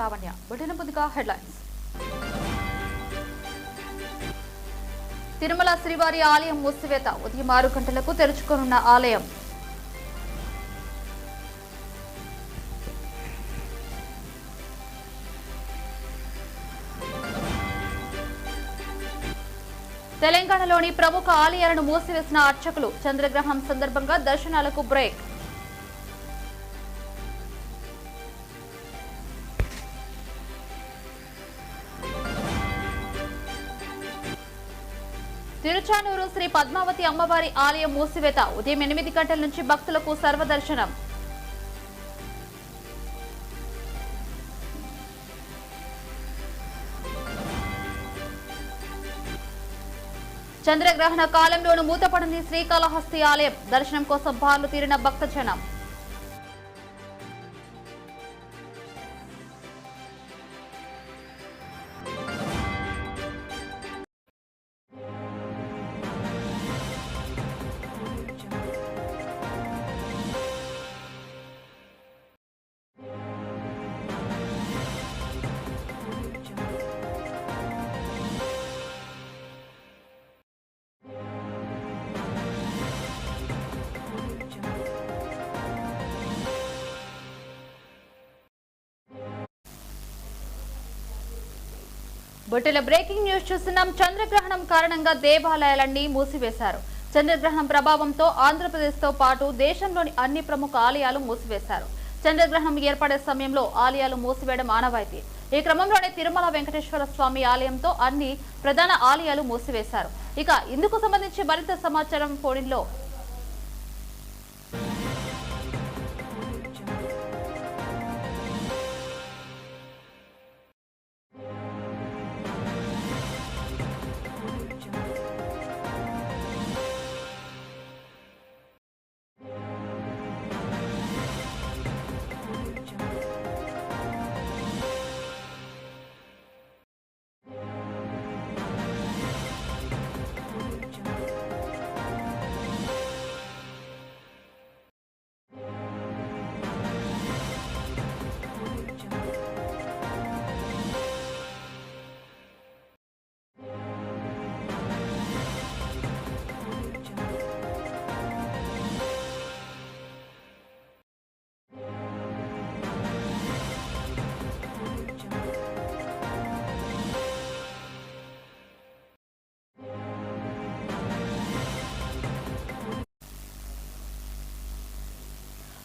Lavanya. Bulletin ముందుగా headlines. Tirumala శ్రీవారి ఆలయం మూసివేత. ఉదయం ఆరు గంటలకు తెరుచుకోనున్న ఆలయం. తెలంగాణలోని ప్రముఖ ఆలయాలను మూసివేసిన అర్చకులు. చంద్రగ్రహణం సందర్భంగా దర్శనాలకు బ్రేక్. తిరుచానూరు శ్రీ పద్మావతి అమ్మవారి ఆలయం మూసివేత. ఉదయం ఎనిమిది గంటల నుంచి భక్తులకు సర్వదర్శనం. చంద్రగ్రహణ కాలంలోనూ మూతపడింది శ్రీకాళహస్తి ఆలయం. దర్శనం కోసం బార్లు తీరిన భక్తజనం. బొట్టెల బ్రేకింగ్ న్యూస్ చూస్తున్నాం. చంద్రగ్రహణం కారణంగా దేవాలయాలన్నీ మూసివేశారు. చంద్రగ్రహణం ప్రభావంతో ఆంధ్రప్రదేశ్తో పాటు దేశంలోని అన్ని ప్రముఖ ఆలయాలు మూసివేశారు. చంద్రగ్రహణం ఏర్పడే సమయంలో ఆలయాలు మూసివేయడం ఆనవాయితీ. ఈ క్రమంలోనే తిరుమల వెంకటేశ్వర స్వామి ఆలయంతో అన్ని ప్రధాన ఆలయాలు మూసివేశారు. ఇక ఇందుకు సంబంధించి మరింత సమాచారం ఫోన్లో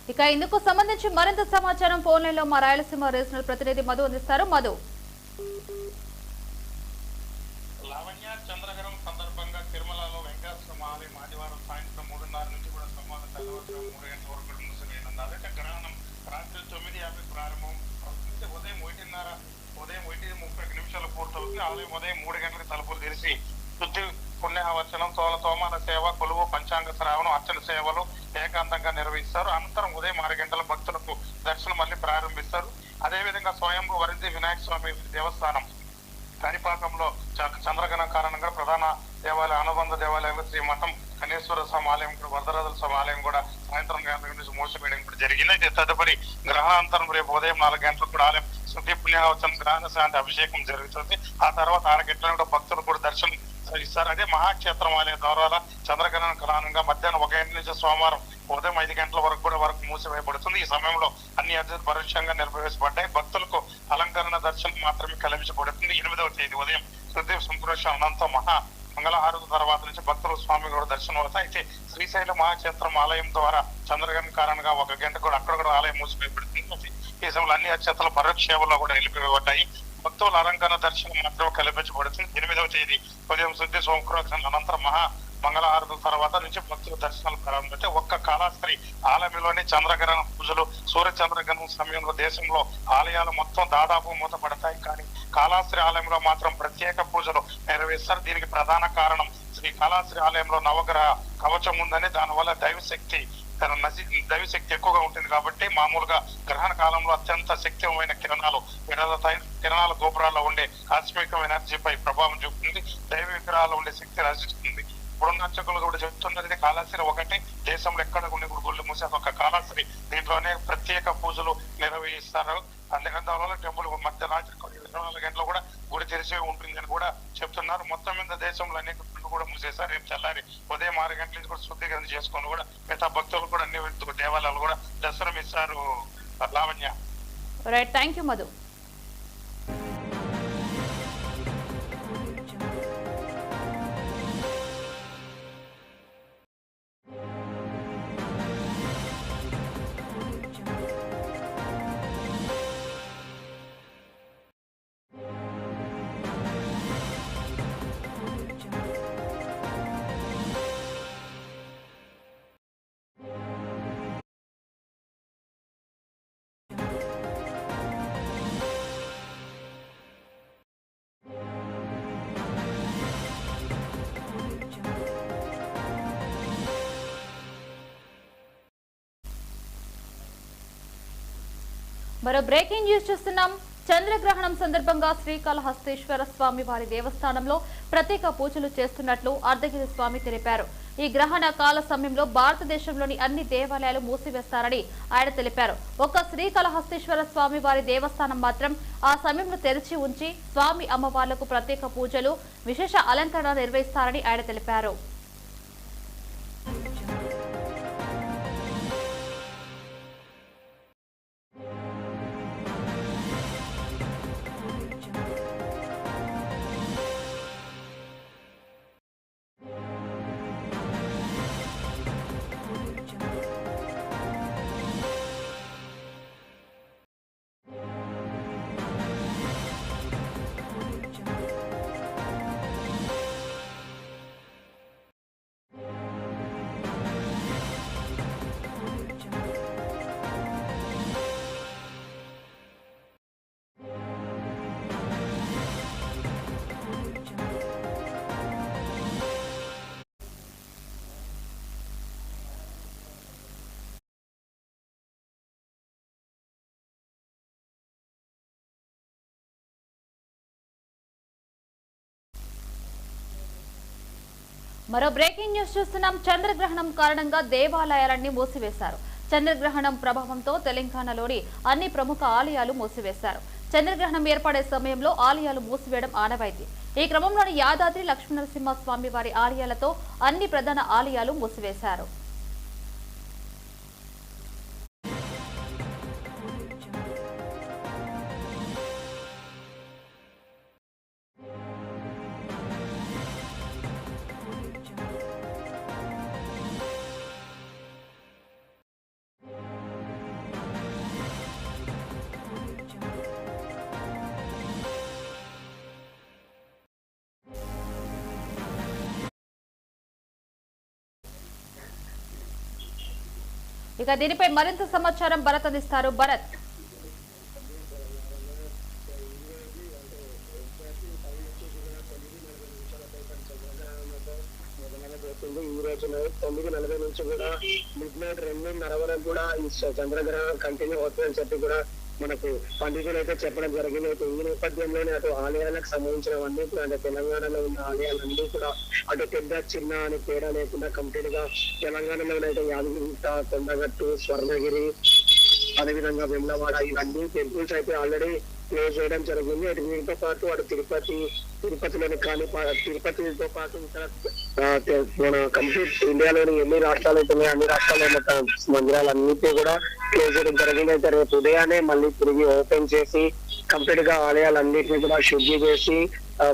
ఇక ఇందుకు సంబంధించి మరింత సమాచారం ఫోన్ లైన్లో మా రాయలసీమ రీజనల్ ప్రతినిధి మధు అందిస్తారు. మధు. లావణ్య చంద్రగరం సందర్భంగా తిరుమలలో వెంకటేశ్వర ఆలయం ఆదివారం సాయంత్రం మూడున్నర నుంచి కూడా సంవాదం తెల్లవారుజాము మూడు గంటల వరకు కూడా మూసివేయనుంది గ్రహణం రాత్రి తొమ్మిది యాభై ప్రారంభం ఉదయం ఒకటిన్నర ఉదయం ఒకటి ముప్పై నిమిషాలు పూర్తవుతుంది. ఆలయం ఉదయం మూడు గంటలకు తలుపులు తెరిచి శుద్ధి పుణ్యవచనం తోల తోమాన సేవ కొలువు పంచాంగ శ్రావణం అర్చన సేవలు ఏకాంతంగా నిర్వహిస్తారు. అనంతరం ఉదయం ఆరు గంటల భక్తులకు దర్శనం మళ్ళీ ప్రారంభిస్తారు. అదేవిధంగా స్వయంభూ వరిధి వినాయక స్వామి దేవస్థానం కాణిపాకంలో చంద్రగణ కారణంగా ప్రధాన దేవాలయ అనుబంధ దేవాలయం శ్రీ మఠం కనేశ్వర స్వామి ఆలయం కూడా వరదరాజుల స్వామి ఆలయం కూడా సాయంత్రం గంటల నుంచి మూసివేయడం కూడా జరిగింది. అయితే తదుపరి గ్రహాంతరం రేపు ఉదయం నాలుగు గంటలకు కూడా ఆలయం శుద్ధి పుణ్యవచనం గ్రహణ శాంతి అభిషేకం జరుగుతుంది. ఆ తర్వాత ఆరు గంటల కూడా భక్తులు కూడా దర్శనం ఇస్తారు. అదే మహాక్షేత్రం ఆలయం ద్వారా చంద్రగ్రహణ కారణంగా మధ్యాహ్నం ఒక గంట నుంచి సోమవారం ఉదయం ఐదు గంటల వరకు కూడా వరకు మూసివేయబడుతుంది. ఈ సమయంలో అన్ని అర్జులు పరోక్షంగా నిర్వహించబడ్డాయి. భక్తులకు అలంకరణ దర్శనం మాత్రమే కల్పించబడుతుంది ఎనిమిదవ తేదీ ఉదయం హృదయ సంతోష అనంతం మహా మంగళహారతి తర్వాత నుంచి భక్తులు స్వామి కూడా దర్శనం అవుతాయి. అయితే శ్రీశైల మహాక్షేత్రం ఆలయం ద్వారా చంద్రగ్రహణం కారణంగా ఒక గంట కూడా అక్కడ కూడా ఆలయం మూసివేయబడుతుంది. ఈ సమయంలో అన్ని అక్షేత్రాలు పరోక్ష కూడా నిలిపివేయబడ్డాయి. భక్తుల అలంకరణ దర్శనం మాత్రమే కల్పించబడుతుంది. ఎనిమిదవ తేదీ ఉదయం శుద్ధి సోమకృష్ణ అనంతరం మహా మంగళహారతి తర్వాత నుంచి భక్తుల దర్శనాలు ప్రారంభిస్తే ఒక్క కాళాస్త్రి ఆలయంలోని చంద్రగ్రహణ పూజలు సూర్య చంద్రగ్రహణం సమయంలో దేశంలో ఆలయాలు మొత్తం దాదాపు మూతపడతాయి. కానీ కాళాస్త్రి ఆలయంలో మాత్రం ప్రత్యేక పూజలు నెరవేరుస్తారు. దీనికి ప్రధాన కారణం శ్రీ కాళాస్త్రి ఆలయంలో నవగ్రహ కవచం ఉందని దానివల్ల దైవశక్తి తన నసి దైవశక్తి ఎక్కువగా ఉంటుంది కాబట్టి మామూలుగా గ్రహణ కాలంలో అత్యంత శక్తిమైన కిరణాలు విడదతాయి. కిరణాల గోపురాల్లో ఉండే కాస్మిక ఎనర్జీపై ప్రభావం చూపుతుంది. దైవ విగ్రహాల్లో ఉండే శక్తి రచిస్తుంది ఇప్పుడున్న అర్చకులు కూడా చెప్తున్నది కాళాశ్రీ ఒకటి దేశంలో ఎక్కడ ఉండే గుళ్ళు మూసేది? ఒక కాళాశ్రీ దీంట్లోనే ప్రత్యేక పూజలు నిర్వహిస్తారు. అందుకని దానివల్ల టెంపుల్ మధ్య రాత్రి ఇరవై నాలుగు గంటలు కూడా గుడి తెరిచే ఉంటుందని కూడా చెప్తున్నారు. మొత్తం మీద దేశంలో అనేక గుళ్ళు కూడా మూసేశారు. రేపు తెల్లారి ఉదయం ఆరు గంటల నుంచి కూడా శుద్ధీకరణ చేసుకొని కూడా మిగతా భక్తులు కూడా అన్ని దేవాలయాలు కూడా దర్శనం ఇస్తారు Lavanya. Right thank you Madhu. మరో బ్రేకింగ్ న్యూస్ చూస్తున్నాం. చంద్రగ్రహణం సందర్భంగా శ్రీకాళహస్తీశ్వర స్వామి వారి దేవస్థానంలో ప్రత్యేక పూజలు చేస్తున్నట్లు అర్ధగిరి స్వామి తెలిపారు. ఈ గ్రహణ కాల సమయంలో భారతదేశంలోని అన్ని దేవాలయాలు మూసివేస్తారని ఆయన తెలిపారు. ఒక్క శ్రీకాళహస్తీశ్వర స్వామి వారి దేవస్థానం మాత్రం ఆ సమయంలో తెరిచి ఉంచి స్వామి అమ్మవార్లకు ప్రత్యేక పూజలు విశేష అలంకరణ నిర్వహిస్తారని ఆయన తెలిపారు. మరో బ్రేకింగ్ న్యూస్ చూస్తున్నాం. చంద్రగ్రహణం కారణంగా దేవాలయాలన్నీ మూసివేశారు. చంద్రగ్రహణం ప్రభావంతో తెలంగాణలోని అన్ని ప్రముఖ ఆలయాలు మూసివేశారు. చంద్రగ్రహణం ఏర్పడే సమయంలో ఆలయాలు మూసివేయడం ఆనవాయితీ. ఈ క్రమంలోని యాదాద్రి లక్ష్మీనరసింహ స్వామి వారి ఆలయాలతో అన్ని ప్రధాన ఆలయాలు మూసివేశారు. ఇక దీనిపై మరింత సమాచారం భరత్ అందిస్తారు. భరత్. ఈ రోజు తొమ్మిది నలభై నుంచి కూడా మిడ్ నైట్ రెండున్నర వరకు కూడా ఈ చంద్రగ్రహణం కంటిన్యూ అవుతుందని చెప్పి కూడా మనకు పండితులు అయితే చెప్పడం జరిగింది. అయితే ఈ నేపథ్యంలోనే అటు ఆలయాలకు సంబంధించినవన్నీ కూడా అంటే తెలంగాణలో ఉన్న ఆలయాలన్నీ కూడా అటు పెద్ద చిన్న అని తేడా లేకుండా కంప్లీట్గా తెలంగాణలోనైతే యాదగిరిగుట్ట కొండగట్టు స్వర్ణగిరి అదేవిధంగా వెమ్లవాడ ఇవన్నీ టెంపుల్స్ అయితే ఆల్రెడీ క్లోజ్ చేయడం జరిగింది. అటు వీటితో పాటు అటు తిరుపతి తిరుపతిలోని కానీ తిరుపతితో పాటు ఇక్కడ మన కంప్లీట్ ఇండియాలోని ఎన్ని రాష్ట్రాలు అయితే ఉన్నాయి అన్ని రాష్ట్రాల్లో మందిరాలు మందిరాలన్నిటి కూడా క్లోజ్ చేయడం జరిగింది. అయితే రేపు ఉదయాన్నే మళ్ళీ తిరిగి ఓపెన్ చేసి కంప్లీట్గా ఆలయాలన్నింటినీ కూడా శుద్ధి చేసి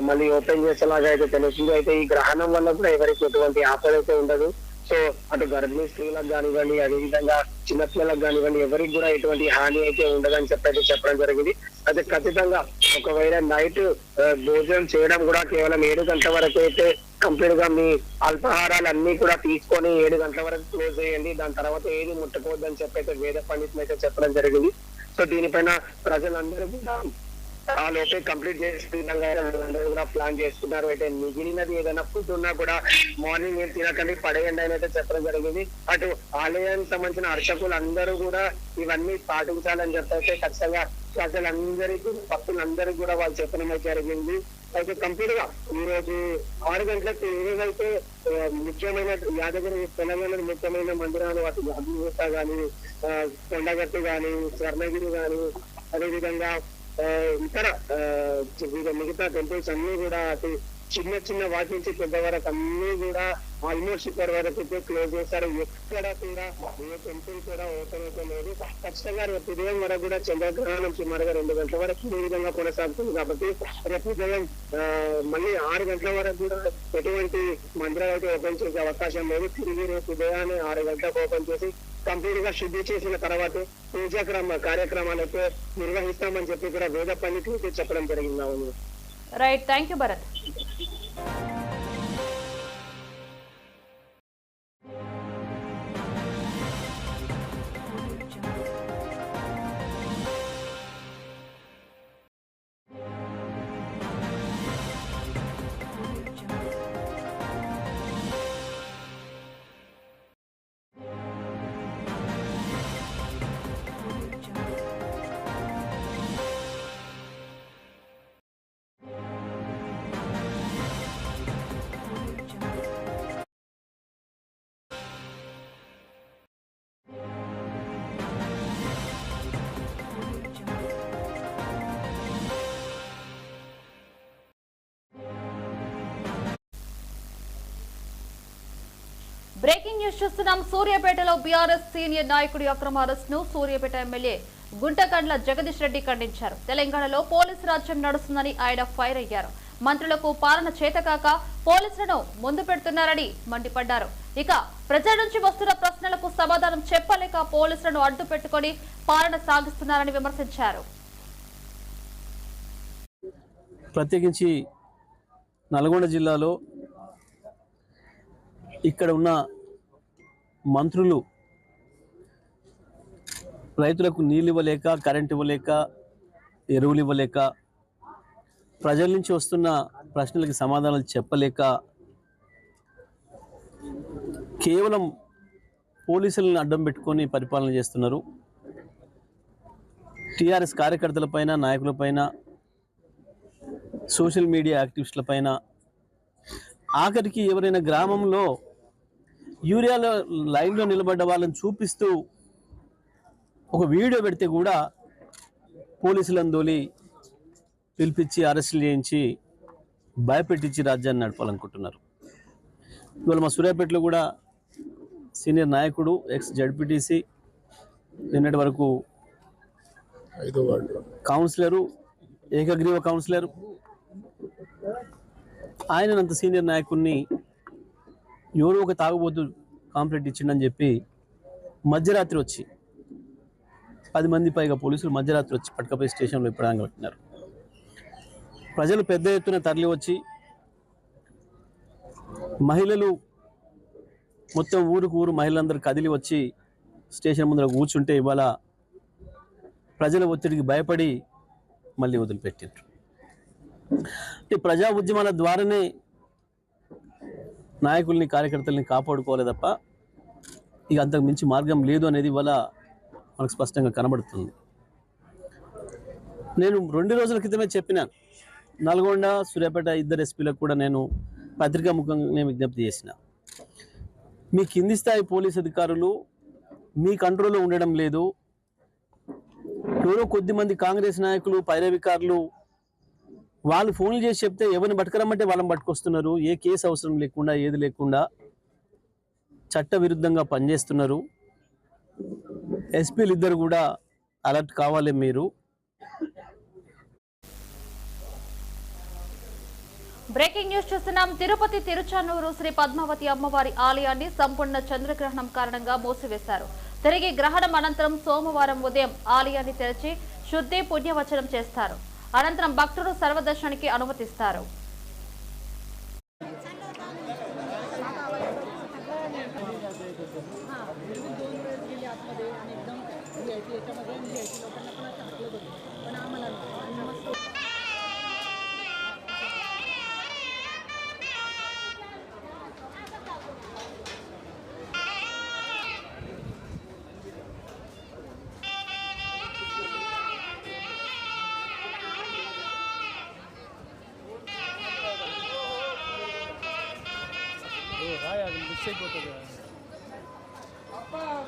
మళ్ళీ ఓపెన్ చేసేలాగా అయితే తెలుస్తుంది. అయితే ఈ గ్రహణం వల్ల కూడా ఎవరికి ఎటువంటి ఆపద అయితే ఉండదు. సో అటు గర్భిణీ స్త్రీలకు కానివ్వండి అదేవిధంగా చిన్నపిల్లలకు కానివ్వండి ఎవరికి కూడా ఎటువంటి హాని అయితే ఉండదని చెప్పి చెప్పడం జరిగింది. అయితే ఖచ్చితంగా ఒకవేళ నైట్ భోజనం చేయడం కూడా కేవలం ఏడు గంటల వరకు అయితే కంప్లీట్గా మీ అల్పాహారాలు అన్ని కూడా తీసుకొని ఏడు గంటల వరకు క్లోజ్ చేయండి. దాని తర్వాత ఏది ముట్టకూడదని చెప్పి అయితే వేద పండితులు అయితే చెప్పడం జరిగింది. సో దీనిపైన ప్రజలందరూ కూడా ఆ లోపే కంప్లీట్ చేసుకున్నాం కూడా ప్లాన్ చేసుకున్నారు. అయితే మిగిలినది ఏదైనా ఫుడ్ ఉన్నా కూడా మార్నింగ్ ఏం తినకండి పడేయండి అని అయితే చెప్పడం జరిగింది. అటు ఆలయానికి సంబంధించిన అర్చకులు అందరూ కూడా ఇవన్నీ పాటించాలని చెప్పైతే ఖచ్చితంగా ప్రజలందరికీ భక్తులందరికీ కూడా వాళ్ళు చెప్పడం అయితే జరిగింది. అయితే కంప్లీట్గా ఈ రోజు ఆరు గంటలకు ఏదైతే ముఖ్యమైన యాదగిరి తెలంగాణ ముఖ్యమైన మందిరాలు వాటి అభివృద్ధి కానీ కొండగట్టు కానీ స్వర్ణగిరి గాని అదేవిధంగా ఇతర ఆ, మిగతా టెంపుల్స్ అన్ని కూడా అటు చిన్న చిన్న వాటి నుంచి పెద్ద వరకు అన్ని కూడా ఆల్మోస్ట్ ఇప్పటి వరకు అయితే క్లోజ్ చేశారు ఎక్కడ కూడా ఏ టెంపుల్ కూడా ఓపెన్ అయితే లేదు. ఖచ్చితంగా రేపు ఉదయం వరకు కూడా చంద్రగ్రహణం సుమారుగా రెండు గంటల వరకు ఈ విధంగా కొనసాగుతుంది కాబట్టి రేపు ఉదయం ఆ, మళ్ళీ ఆరు గంటల వరకు కూడా ఎటువంటి మందిరాలు అయితే ఓపెన్ చేసే అవకాశం లేదు. తిరిగి రేపు ఉదయాన్నే ఆరు గంటలకు ఓపెన్ చేసి కంప్లీట్గా శుద్ధి చేసిన తర్వాత పూజాక్రమ కార్యక్రమాలతో నిర్వహిస్తామని చెప్పి కూడా వేద పండితులకి చెప్పడం జరిగింది అవును. Right thank you Bharat news చూస్తున్నాం. సూర్యాపేటలో బీఆర్ఎస్ సీనియర్ నాయకుడి అక్రమ అరెస్ట్ను సూర్యాపేట ఎమ్మెల్యే గుంటకండ్ల జగదీష్ రెడ్డి ఖండించారు. తెలంగాణలో పోలీసు రాజ్యం నడుస్తుందని ఆయన ఫైర్ అయ్యారు. మంత్రులకు పాలన చేతకాక పోలీసులను ముందు పెడుతున్నారని మండిపడ్డారు. ఇక ప్రజల నుంచి వస్తున్న ప్రశ్నలకు సమాధానం చెప్పలేక పోలీసులను అడ్డు పెట్టుకుని పాలన సాగిస్తున్నారని విమర్శించారు. ప్రత్యేకించి నల్గొండ జిల్లాలో ఇక్కడ ఉన్న మంత్రులు రైతులకు నీళ్ళు ఇవ్వలేక కరెంట్ ఇవ్వలేక ఎరువులు ఇవ్వలేక ప్రజల నుంచి వస్తున్న ప్రశ్నలకు సమాధానాలు చెప్పలేక కేవలం పోలీసులను అడ్డం పెట్టుకొని పరిపాలన చేస్తున్నారు. టీఆర్ఎస్ కార్యకర్తలపైన నాయకులపైన సోషల్ మీడియా యాక్టివిస్టులపైన ఆఖరికి ఎవరైనా గ్రామంలో యూరియాలో లైన్లో నిలబడ్డ వాళ్ళని చూపిస్తూ ఒక వీడియో పెడితే కూడా పోలీసులను దోలి పిలిపించి అరెస్టులు చేయించి భయపెట్టించి రాజ్యాన్ని నడపాలనుకుంటున్నారు. ఇవాళ మా సూర్యాపేటలో కూడా సీనియర్ నాయకుడు ఎక్స్ జడ్పీటీసీ నిన్నటి వరకు కౌన్సిలరు ఏకగ్రీవ కౌన్సిలర్. ఆయన అంత సీనియర్ నాయకుడిని ఎవరో ఒక తాగుబోతు కాంప్లైంట్ ఇచ్చిండని చెప్పి మధ్యరాత్రి వచ్చి పది మంది పైగా పోలీసులు మధ్యరాత్రి వచ్చి పట్కపై స్టేషన్లో ఇప్పడానికి పెట్టినారు. ప్రజలు పెద్ద ఎత్తున తరలి వచ్చి మహిళలు మొత్తం ఊరుకు ఊరు మహిళలందరూ కదిలి వచ్చి స్టేషన్ ముందర కూర్చుంటే ఇవాళ ప్రజల ఒత్తిడికి భయపడి మళ్ళీ వదిలిపెట్టారు అంటే ప్రజా ఉద్యమాల ద్వారానే నాయకుల్ని కార్యకర్తల్ని కాపాడుకోవాలి తప్ప ఇక అంతకు మించి మార్గం లేదు అనేది ఇవాళ మనకు స్పష్టంగా కనబడుతుంది. నేను రెండు రోజుల క్రితమే చెప్పినాను నల్గొండ సూర్యాపేట ఇద్దరు ఎస్పీలకు కూడా నేను పత్రికా ముఖంగా విజ్ఞప్తి చేసిన. మీ కింది స్థాయి పోలీస్ అధికారులు మీ కంట్రోల్లో ఉండడం లేదు. ఎవరో కొద్ది మంది కాంగ్రెస్ నాయకులు పైరవికారులు వాళ్ళు ఫోన్లు చేసి చెప్తే ఎవరిని పట్టుకురమ్మంటే వాళ్ళని పట్టుకొస్తున్నారు. ఏ కేసు అవసరం లేకుండా ఏది లేకుండా చట్ట విరుద్ధంగా పనిచేస్తున్నారు. ఎస్పీలు ఇద్దరు కూడా అలర్ట్ కావాలి మీరు. బ్రేకింగ్ న్యూస్ చూస్తున్నాం. తిరుపతి తిరుచానూరు శ్రీ పద్మావతి అమ్మవారి ఆలయాన్ని సంపూర్ణ చంద్రగ్రహణం కారణంగా మూసివేశారు. తిరిగి గ్రహణం అనంతరం సోమవారం ఉదయం ఆలయాన్ని తెరిచి శుద్ధి పుణ్యవచనం చేస్తారు. అనంతరం భక్తులు సర్వదర్శనానికి అనుమతిస్తారు. Pam,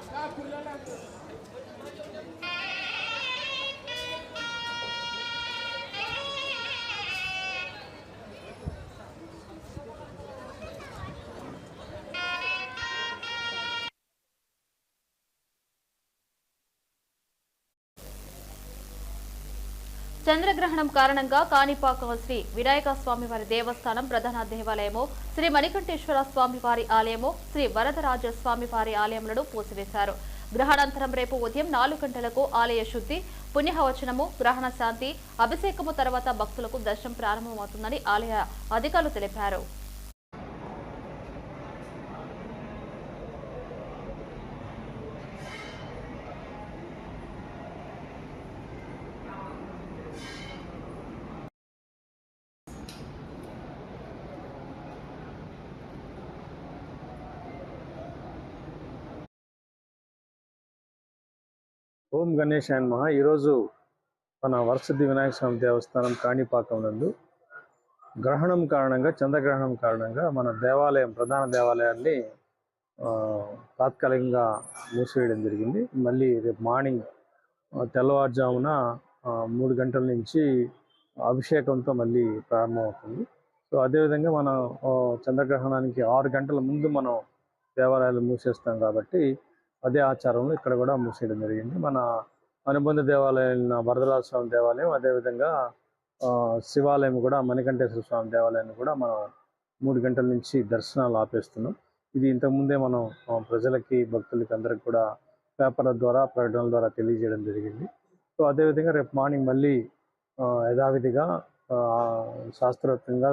చంద్రగ్రహణం కారణంగా కాణిపాక శ్రీ వినాయక స్వామి వారి దేవస్థానం ప్రధాన దేవాలయము శ్రీ మణికంఠేశ్వర స్వామి వారి ఆలయము శ్రీ వరదరాజ స్వామి వారి ఆలయములను పూసివేశారు గ్రహణాంతరం రేపు ఉదయం నాలుగు గంటలకు ఆలయ శుద్ధి పుణ్యహవచనము గ్రహణ శాంతి అభిషేకము తర్వాత భక్తులకు దర్శనం ప్రారంభమవుతుందని ఆలయ అధికారులు తెలిపారు. ఓం గణేష్ అండ్ మహా ఈరోజు మన వరసిద్ధి వినాయక స్వామి దేవస్థానం కాణిపాకం నందు గ్రహణం కారణంగా చంద్రగ్రహణం కారణంగా మన దేవాలయం ప్రధాన దేవాలయాన్ని తాత్కాలికంగా మూసివేయడం జరిగింది. మళ్ళీ రేపు మార్నింగ్ తెల్లవారుజామున మూడు గంటల నుంచి అభిషేకంతో మళ్ళీ ప్రారంభమవుతుంది. సో అదేవిధంగా మనం చంద్రగ్రహణానికి ఆరు గంటల ముందు మనం దేవాలయాలు మూసేస్తాం కాబట్టి అదే ఆచారంలో ఇక్కడ కూడా మూసేయడం జరిగింది. మన అనుబంధ దేవాలయం వరదరాజ స్వామి దేవాలయం అదేవిధంగా ఆ, శివాలయం కూడా మణికంఠేశ్వర స్వామి దేవాలయాన్ని కూడా మనం మూడు గంటల నుంచి దర్శనాలు ఆపేస్తున్నాం. ఇది ఇంతకుముందే మనం ప్రజలకి భక్తులకి అందరికి కూడా పేపర్ల ద్వారా ప్రకటనల ద్వారా తెలియజేయడం జరిగింది. సో అదేవిధంగా రేపు మార్నింగ్ మళ్ళీ యథావిధిగా శాస్త్రోక్తంగా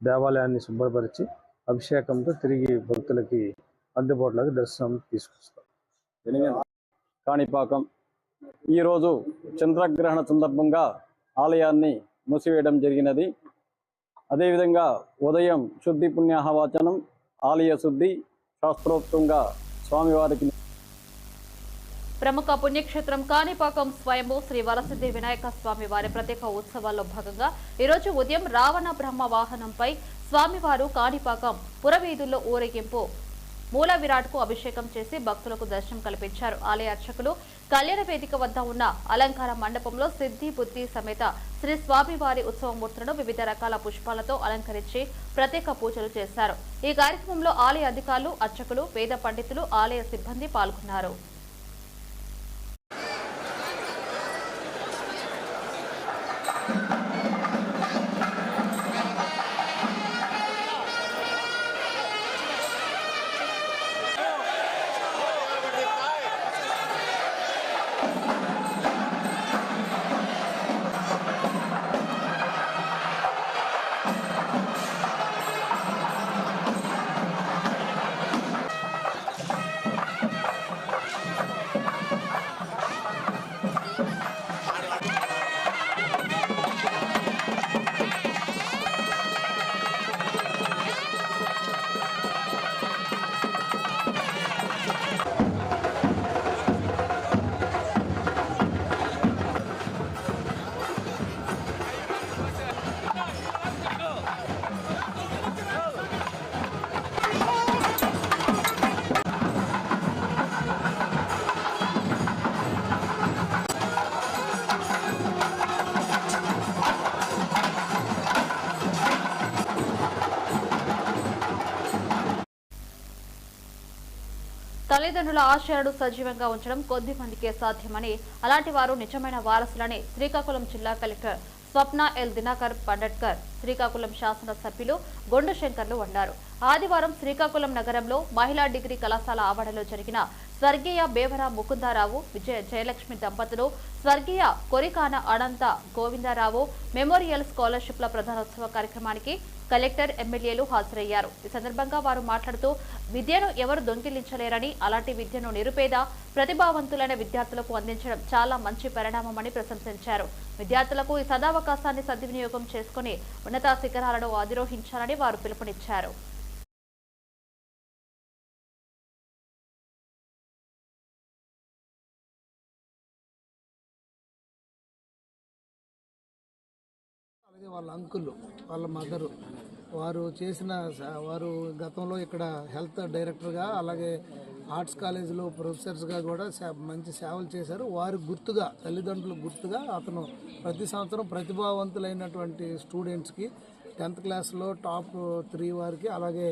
దేవాలయాన్ని శుభ్రపరిచి అభిషేకంతో తిరిగి భక్తులకి అందుబాటులోకి దర్శనం తీసుకొస్తాం. కాణిపాకం. ఈరోజు చంద్రగ్రహణ సందర్భంగా ఆలయాన్ని మూసివేయడం జరిగినది. అదేవిధంగా ఉదయం శుద్ధి పుణ్యాహవాచనం ఆలయ శుద్ధి శాస్త్రోక్తంగా స్వామివారికి ప్రముఖ పుణ్యక్షేత్రం కాణిపాకం స్వయంభూ శ్రీ వరసిద్ధి వినాయక స్వామి వారి ప్రత్యేక ఉత్సవాల్లో భాగంగా ఈరోజు ఉదయం రావణ బ్రహ్మ వాహనంపై స్వామివారు కాణిపాకం పురవీధుల్లో ఊరేగింపు మూల విరాట్కు అభిషేకం చేసి భక్తులకు దర్శనం కల్పించారు. ఆలయ అర్చకులు కళ్యాణ వేదిక వద్ద ఉన్న అలంకార మండపంలో సిద్ధి బుద్ధి సమేత శ్రీ స్వామివారి ఉత్సవమూర్తులను వివిధ రకాల పుష్పాలతో అలంకరించి ప్రత్యేక పూజలు చేశారు. ఈ కార్యక్రమంలో ఆలయ అధికారులు అర్చకులు వేద పండితులు ఆలయ సిబ్బంది పాల్గొన్నారు. తల్లిదండ్రుల ఆశయాలు సజీవంగా ఉంచడం కొద్ది మందికే సాధ్యమని అలాంటి వారు నిజమైన వారసులని శ్రీకాకుళం జిల్లా కలెక్టర్ స్వప్న ఎల్ దినాకర్ పండట్కర్ శ్రీకాకుళం శాసన సభ్యులు గొండు శంకర్లు అన్నారు ఆదివారం శ్రీకాకుళం నగరంలో మహిళా డిగ్రీ కళాశాల ఆవరణలో జరిగిన స్వర్గీయ బేవర ముకుందారావు విజయ జయలక్ష్మి దంపతులు స్వర్గీయ కొరికాన అనంత గోవిందరావు మెమోరియల్ స్కాలర్షిప్ల ప్రధానోత్సవ కార్యక్రమానికి కలెక్టర్ ఎమ్మెల్యేలు హాజరయ్యారు. ఈ సందర్భంగా వారు మాట్లాడుతూ విద్యను ఎవరు దొంగిలించలేరని అలాంటి విద్యను నిరుపేద ప్రతిభావంతులైన విద్యార్థులకు అందించడం చాలా మంచి పరిణామమని ప్రశంసించారు. విద్యార్థులకు ఈ సదావకాశాన్ని సద్వినియోగం చేసుకుని ఉన్నత శిఖరాలను అధిరోహించాలని వారు పిలుపునిచ్చారు. అలాగే వాళ్ళ అంకుల్ వాళ్ళ మదరు వారు చేసిన వారు గతంలో ఇక్కడ హెల్త్ డైరెక్టర్గా అలాగే ఆర్ట్స్ కాలేజీలో ప్రొఫెసర్స్గా కూడా సే- మంచి సేవలు చేశారు. వారి గుర్తుగా తల్లిదండ్రుల గుర్తుగా అతను ప్రతి సంవత్సరం ప్రతిభావంతులైనటువంటి స్టూడెంట్స్కి టెన్త్ క్లాస్లో టాప్ త్రీ వారికి అలాగే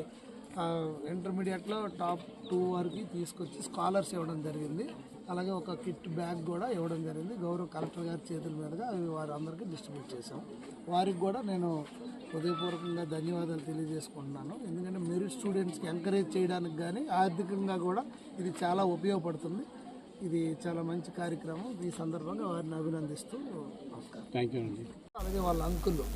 ఇంటర్మీడియట్లో టాప్ టూ వారికి తీసుకొచ్చి స్కాలర్స్ ఇవ్వడం జరిగింది. అలాగే ఒక కిట్ బ్యాగ్ కూడా ఇవ్వడం జరిగింది. గౌరవ కలెక్టర్ గారి చేతుల మీదుగా అవి వారి అందరికీ డిస్ట్రిబ్యూట్ చేశాం. వారికి కూడా నేను హృదయపూర్వకంగా ధన్యవాదాలు తెలియజేసుకుంటున్నాను. ఎందుకంటే మెరిట్ స్టూడెంట్స్కి ఎంకరేజ్ చేయడానికి కానీ ఆర్థికంగా కూడా ఇది చాలా ఉపయోగపడుతుంది. ఇది చాలా మంచి కార్యక్రమం. ఈ సందర్భంగా వారిని అభినందిస్తూ నమస్కారం. థ్యాంక్ యూ అండి. అలాగే వాళ్ళ అంకులు.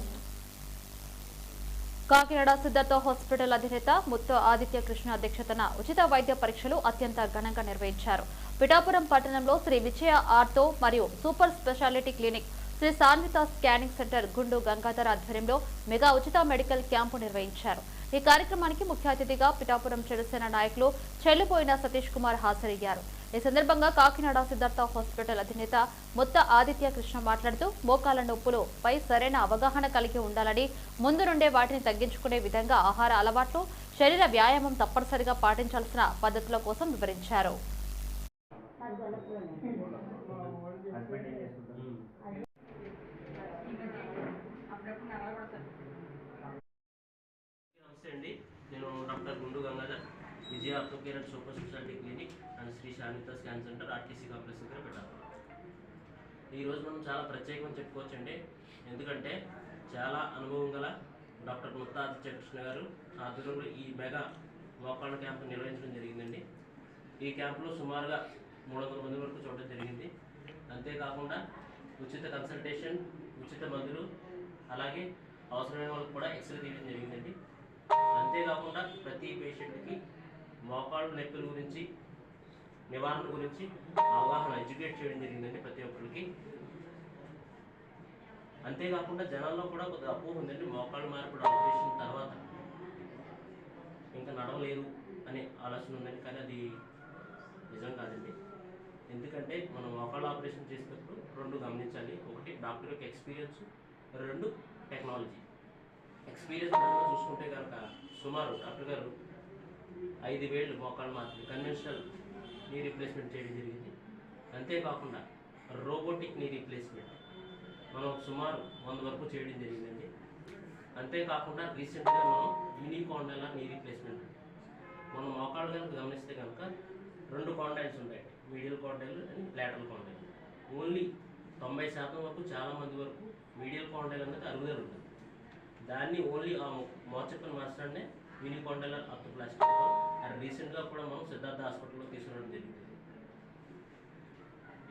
కాకినాడ సిద్ధార్థ హాస్పిటల్ అధినేత ముత్తు ఆదిత్య కృష్ణ అధ్యక్షతన ఉచిత వైద్య పరీక్షలు అత్యంత ఘనంగా నిర్వహించారు. పిఠాపురం పట్టణంలో శ్రీ విజయ ఆర్తో మరియు super speciality clinic Sri Sanvitha scanning centre Gundu Gangadhar ఆధ్వర్యంలో మెగా ఉచిత మెడికల్ క్యాంపు నిర్వహించారు. ఈ కార్యక్రమానికి ముఖ్య అతిథిగా పిఠాపురం జనసేన నాయకులు చెల్లిపోయిన సతీష్ కుమార్ హాజరయ్యారు. ఈ సందర్భంగా కాకినాడ సిద్ధార్థ హాస్పిటల్ అధినేత మొత్త ఆదిత్య కృష్ణ మాట్లాడుతూ మోకాల నొప్పులు పై సరైన అవగాహన కలిగి ఉండాలని ముందు నుండే వాటిని తగ్గించుకునే విధంగా ఆహార అలవాట్లు శరీర వ్యాయామం తప్పనిసరిగా పాటించాల్సిన పద్ధతుల కోసం వివరించారు నమస్తే అండి నేను doctor Gundu Gangadhar Vijaya orthocare and super speciality clinic and Sri Sanitha scan centre RTC complex దగ్గర పెట్టాలి ఈరోజు మనం చాలా ప్రత్యేకమని చెప్పుకోవచ్చండి. ఎందుకంటే చాలా అనుభవం గల డాక్టర్ ముత్తా ఆదిత్య కృష్ణ గారు ఆధ్వర్యంలో ఈ మెగా మోకాళ్ళ క్యాంపు నిర్వహించడం జరిగిందండి. ఈ క్యాంపులో సుమారుగా మూడు వందల మంది వరకు చూడడం జరిగింది. అంతేకాకుండా ఉచిత కన్సల్టేషన్ ఉచిత మందులు అలాగే అవసరమైన వాళ్ళకి కూడా ఎక్స్రే తీయడం జరిగిందండి. అంతేకాకుండా ప్రతి పేషెంట్కి మోకాళ్ళు నొప్పుల గురించి నివారణ గురించి అవగాహన ఎడ్యుకేట్ చేయడం జరిగిందండి ప్రతి ఒక్కరికి. అంతేకాకుండా జనాల్లో కూడా కొద్దిగా అపోహ ఉందండి మోకాళ్ళు మార్పుడు ఆపరేషన్ తర్వాత ఇంకా నడవలేదు అనే ఆలోచన ఉందండి కానీ అది నిజం కాదండి. ఎందుకంటే మనం మోకాళ్ళ ఆపరేషన్ చేసినప్పుడు రెండు గమనించాలి ఒకటి డాక్టర్ యొక్క ఎక్స్పీరియన్స్ రెండు టెక్నాలజీ. ఎక్స్పీరియన్స్ చూసుకుంటే కనుక సుమారు డాక్టర్ గారు ఐదు వేలు మోకాళ్ళు మాత్రమే. కన్వెన్షనల్ నీ రీప్లేస్మెంట్ చేయడం జరిగింది. అంతేకాకుండా రోబోటిక్ నీ రీప్లేస్మెంట్ మనం సుమారు వంద వరకు చేయడం జరిగిందండి. అంతేకాకుండా రీసెంట్గా మనం యూనికాండైల్ నీ రీప్లేస్మెంట్ మనం మోకాళ్ళు కనుక గమనిస్తే కనుక రెండు కాండైల్స్ ఉంటాయి medial condyle and lateral condyle only తొంభై శాతం వరకు చాలా మంది వరకు మీడియల్ కాండైల్ అనేది అరుగుదల ఉంటుంది. దాన్ని ఓన్లీ ఆ మోచప్పని మార్చడాన్ని యూనికాండైల్ ఆర్థోప్లాస్టిక్ అండ్ రీసెంట్గా కూడా మనం సిద్ధార్థ హాస్పిటల్లో తీసుకురావడం జరిగింది.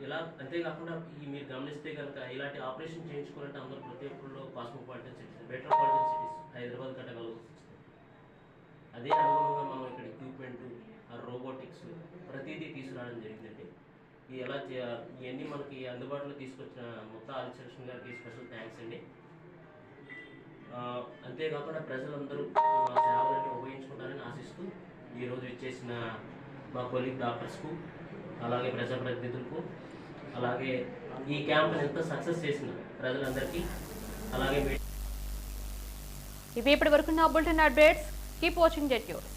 ఇలా అంతేకాకుండా ఈ మీరు గమనిస్తే కనుక ఇలాంటి ఆపరేషన్ చేయించుకోవాలంటే అందరూ ప్రతి ఒక్కళ్ళు cosmopolitan cities metropolitan cities Hyderabad కట్టగలవు అదే అనుగుణంగా మనం ఇక్కడ ఎక్విప్మెంట్ ఆ రోబోటిక్స్ ప్రతిదీ తీసుకురావడం జరిగిందండి. ఈ ఎలా ఇవన్నీ మనకి అందుబాటులో తీసుకొచ్చిన మొత్తం ఆదిశేషన్ గారికి స్పెషల్ థ్యాంక్స్ అండి. అంతేకాకుండా ప్రజలందరూ మా సేవలని ఉపయోగించుకుంటారని ఆశిస్తూ ఈరోజు ఇచ్చేసిన మా కొలీగ్ డాక్టర్స్కు అలాగే ప్రజాప్రతినిధులకు అలాగే ఈ క్యాంప్ని ఎంత సక్సెస్ చేసిన ప్రజలందరికీ అలాగే ఇవి ఇప్పటి వరకు నా bulletin updates. Keep watching jet news